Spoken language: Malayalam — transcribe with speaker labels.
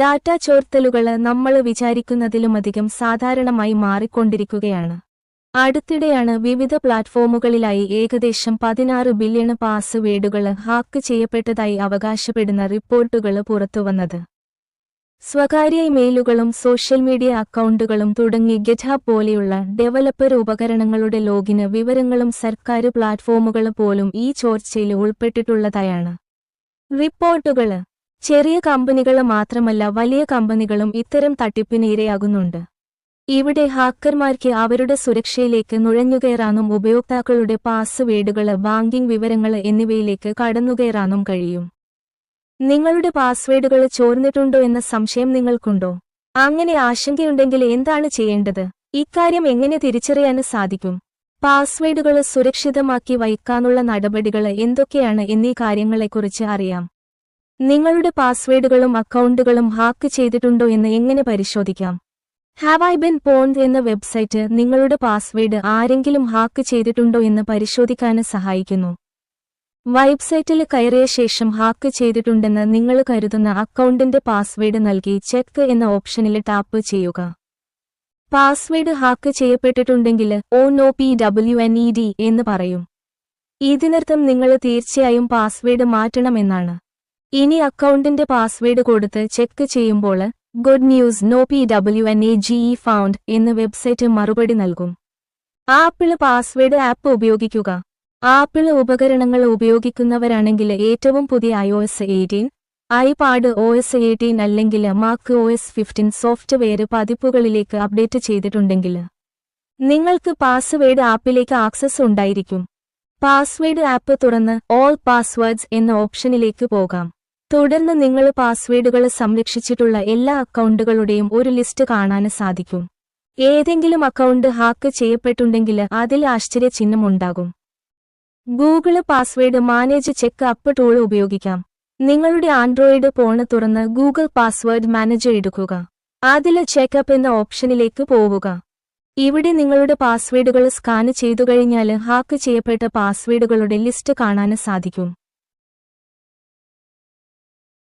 Speaker 1: ഡാറ്റ ചോർത്തലുകൾ നമ്മൾ വിചാരിക്കുന്നതിലുമധികം സാധാരണമായി മാറിക്കൊണ്ടിരിക്കുകയാണ്. അടുത്തിടെയാണ് വിവിധ പ്ലാറ്റ്ഫോമുകളിലായി ഏകദേശം പതിനാറ് ബില്യൺ പാസ്വേഡുകൾ ഹാക്ക് ചെയ്യപ്പെട്ടതായി അവകാശപ്പെടുന്ന റിപ്പോർട്ടുകൾ പുറത്തുവന്നത്. സ്വകാര്യ ഇമെയിലുകളും സോഷ്യൽ മീഡിയ അക്കൗണ്ടുകളും തുടങ്ങി ഗെറ്റ്ഹബ് പോലെയുള്ള ഡെവലപ്പർ ഉപകരണങ്ങളുടെ ലോഗിന് വിവരങ്ങളും സർക്കാർ പ്ലാറ്റ്ഫോമുകൾ പോലും ഈ ചോർച്ചയിൽ ഉൾപ്പെട്ടിട്ടുള്ളതായാണ്. റിപ്പോർട്ടുകൾ ചെറിയ കമ്പനികൾ മാത്രമല്ല വലിയ കമ്പനികളും ഇത്തരം തട്ടിപ്പിന് ഇരയാകുന്നുണ്ട്. ഇവിടെ ഹാക്കർമാർക്ക് അവരുടെ സുരക്ഷയിലേക്ക് നുഴഞ്ഞുകയറാനും ഉപയോക്താക്കളുടെ പാസ്വേഡുകൾ ബാങ്കിംഗ് വിവരങ്ങൾ എന്നിവയിലേക്ക് കടന്നുകയറാനും കഴിയും. നിങ്ങളുടെ പാസ്വേഡുകൾ ചോർന്നിട്ടുണ്ടോ എന്ന സംശയം നിങ്ങൾക്കുണ്ടോ? അങ്ങനെ ആശങ്കയുണ്ടെങ്കിൽ എന്താണ് ചെയ്യേണ്ടത്? ഇക്കാര്യം എങ്ങനെ തിരിച്ചറിയാൻ സാധിക്കും? പാസ്വേഡുകൾ സുരക്ഷിതമാക്കി വയ്ക്കാനുള്ള നടപടികൾ എന്തൊക്കെയാണ് എന്നീ കാര്യങ്ങളെക്കുറിച്ച് അറിയാം. നിങ്ങളുടെ പാസ്വേഡുകളും അക്കൗണ്ടുകളും ഹാക്ക് ചെയ്തിട്ടുണ്ടോ എന്ന് എങ്ങനെ പരിശോധിക്കാം? ഹാവ് ഐ ബിൻ പോണ്ട് എന്ന വെബ്സൈറ്റ് നിങ്ങളുടെ പാസ്വേഡ് ആരെങ്കിലും ഹാക്ക് ചെയ്തിട്ടുണ്ടോ എന്ന് പരിശോധിക്കാൻ സഹായിക്കുന്നു. വെബ്സൈറ്റിൽ കയറിയ ശേഷം ഹാക്ക് ചെയ്തിട്ടുണ്ടെന്ന് നിങ്ങൾ കരുതുന്ന അക്കൗണ്ടിന്റെ പാസ്വേഡ് നൽകി ചെക്ക് എന്ന ഓപ്ഷനിൽ ടാപ്പ് ചെയ്യുക. പാസ്വേഡ് ഹാക്ക് ചെയ്യപ്പെട്ടിട്ടുണ്ടെങ്കിൽ ഓ no P W N E D എന്ന് പറയും. ഇതിനർത്ഥം നിങ്ങൾ തീർച്ചയായും പാസ്വേഡ് മാറ്റണമെന്നാണ് ഇനി അക്കൗണ്ടിന്റെ പാസ്വേഡ് കൊടുത്ത് ചെക്ക് ചെയ്യുമ്പോൾ good news no P W N A G E found എന്ന് വെബ്സൈറ്റ് മറുപടി നൽകും. ആപ്പിൾ പാസ്വേഡ് ആപ്പ് ഉപയോഗിക്കുക. ആപ്പിൾ ഉപകരണങ്ങൾ ഉപയോഗിക്കുന്നവരാണെങ്കിൽ ഏറ്റവും പുതിയ I O S eighteen iPad O S eighteen അല്ലെങ്കിൽ Mac O S fifteen software പതിപ്പുകളിലേക്ക് update ചെയ്തിട്ടുണ്ടെങ്കിൽ നിങ്ങൾക്ക് പാസ്വേഡ് ആപ്പിലേക്ക് ആക്സസ് ഉണ്ടായിരിക്കും. പാസ്വേഡ് ആപ്പ് തുറന്ന് ഓൾ പാസ്വേഡ്സ് എന്ന ഓപ്ഷനിലേക്ക് പോകാം. തുടർന്ന് നിങ്ങൾ പാസ്വേഡുകൾ സംരക്ഷിച്ചിട്ടുള്ള എല്ലാ അക്കൗണ്ടുകളുടെയും ഒരു ലിസ്റ്റ് കാണാൻ സാധിക്കും. ഏതെങ്കിലും അക്കൗണ്ട് ഹാക്ക് ചെയ്യപ്പെട്ടുണ്ടെങ്കിൽ അതിൽ ആശ്ചര്യചിഹ്നം ഉണ്ടാകും Google password manage check up tool ഉപയോഗിക്കാം. നിങ്ങളുടെ ആൻഡ്രോയിഡ് ഫോണ് തുറന്ന് ഗൂഗിൾ പാസ്വേഡ് മാനേജർ എടുക്കുക. അതിൽ ചെക്കപ്പ് എന്ന ഓപ്ഷനിലേക്ക് പോവുക. ഇവിടെ നിങ്ങളുടെ പാസ്വേഡുകൾ സ്കാൻ ചെയ്തു കഴിഞ്ഞാൽ ഹാക്ക് ചെയ്യപ്പെട്ട പാസ്വേഡുകളുടെ ലിസ്റ്റ് കാണാൻ സാധിക്കും.